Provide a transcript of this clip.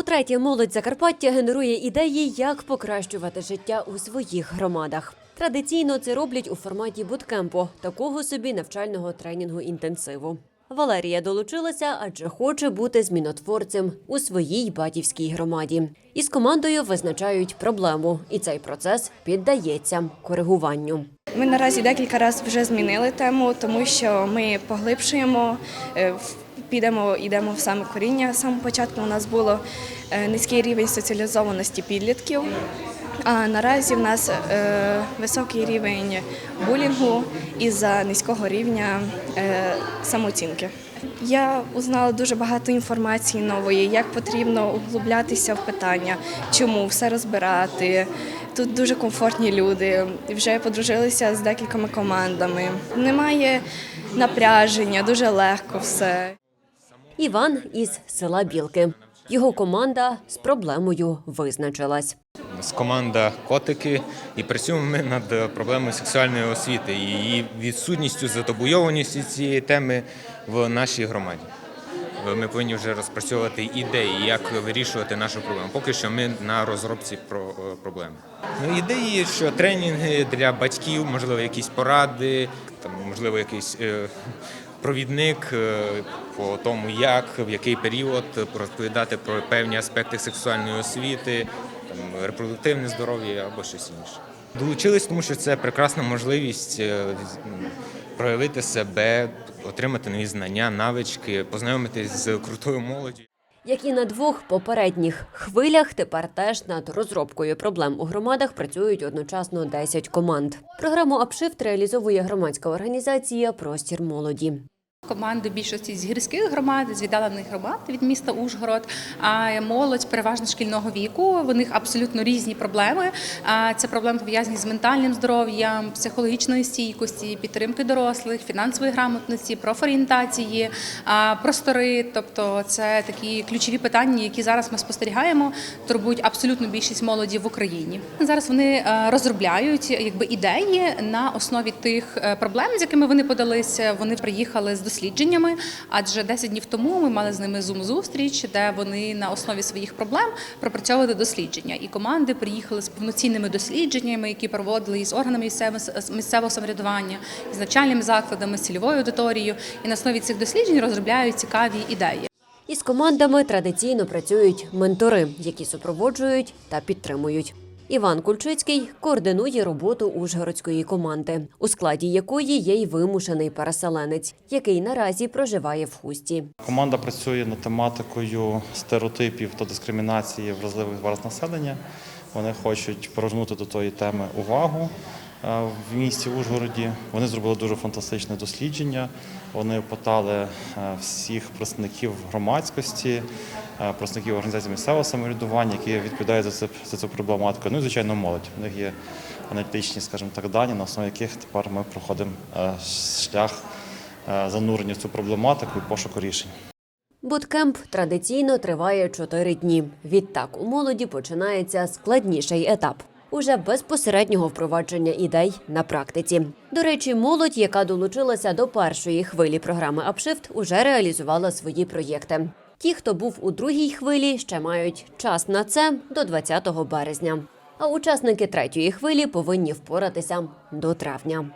Утретє, молодь Закарпаття генерує ідеї, як покращувати життя у своїх громадах. Традиційно це роблять у форматі буткемпу, такого собі навчального тренінгу інтенсиву. Валерія долучилася, адже хоче бути змінотворцем у своїй батьківській громаді. Із командою визначають проблему, і цей процес піддається коригуванню. Ми наразі декілька разів вже змінили тему, тому що ми поглибшуємо, е, підемо, йдемо в саме коріння. Самого початку у нас було е, низький рівень соціалізованості підлітків. А наразі в нас е, високий рівень булінгу із-за низького рівня е, самооцінки. Я узнала дуже багато інформації нової, як потрібно углублятися в питання, чому все розбирати. Тут дуже комфортні люди. Вже подружилися з декількома командами. Немає напряження, дуже легко все. Іван із села Білки. Його команда з проблемою визначилась. з команда Котики і працюємо ми над проблемою сексуальної освіти і її відсутністю затабуйованістю цієї теми в нашій громаді. Ми повинні вже розпрацьовувати ідеї, як вирішувати нашу проблему. Поки що ми на розробці про е, проблеми. Ну, ідеї, що тренінги для батьків, можливо, якісь поради, там, можливо, якийсь е, провідник е, по тому, як, в який період розповідати про певні аспекти сексуальної освіти, там, репродуктивне здоров'я або щось інше. Долучились, тому що це прекрасна можливість е, проявити себе, отримати нові знання, навички, познайомитись з крутою молоді. Як і на двох попередніх хвилях, тепер теж над розробкою проблем у громадах працюють одночасно 10 команд. Програму «Апшифт» реалізовує громадська організація Простір молоді. Команди більшості з гірських громад, з віддалених громад від міста Ужгород, а молодь переважно шкільного віку. В них абсолютно різні проблеми. Це проблеми пов'язані з ментальним здоров'ям, психологічної стійкості, підтримки дорослих, фінансової грамотності, профорієнтації, простори. Тобто, це такі ключові питання, які зараз ми спостерігаємо, турбують абсолютно більшість молоді в Україні. Зараз вони е, розробляють якби ідеї на основі тих е, проблем, з якими вони подалися. Вони приїхали з дослідженнями, адже 10 днів тому ми мали з ними зум-зустріч, де вони на основі своїх проблем пропрацьовували дослідження. І команди приїхали з повноцінними дослідженнями, які проводили із органами місцевого самоврядування, з навчальними закладами, з цільовою аудиторією. І на основі цих досліджень розробляють цікаві ідеї. Із командами традиційно працюють ментори, які супроводжують та підтримують. Іван Кульчицький координує роботу ужгородської команди, у складі якої є й вимушений переселенець, який наразі проживає в хусті. Команда працює над тематикою стереотипів та дискримінації вразливих верст населення. Вони хочуть привернути до тої теми увагу в місті Ужгороді. Вони зробили дуже фантастичне дослідження. Вони опитали е, всіх представників громадськості, е, представників організацій місцевого самоврядування, які відповідають за це за цю проблематику. Ну і звичайно, молодь. У них є аналітичні, скажімо так, дані, на основі яких тепер ми проходимо е, шлях занурення в цю проблематику і пошуку рішень. Буткемп традиційно триває чотири дні. Відтак у молоді починається складніший етап. Уже безпосереднього впровадження ідей на практиці. До речі, молодь, яка долучилася до першої хвилі програми «Апшифт», уже реалізувала свої проєкти. Ті, хто був у другій хвилі, ще мають час на це до 20 березня. А учасники третьої хвилі повинні впоратися до травня.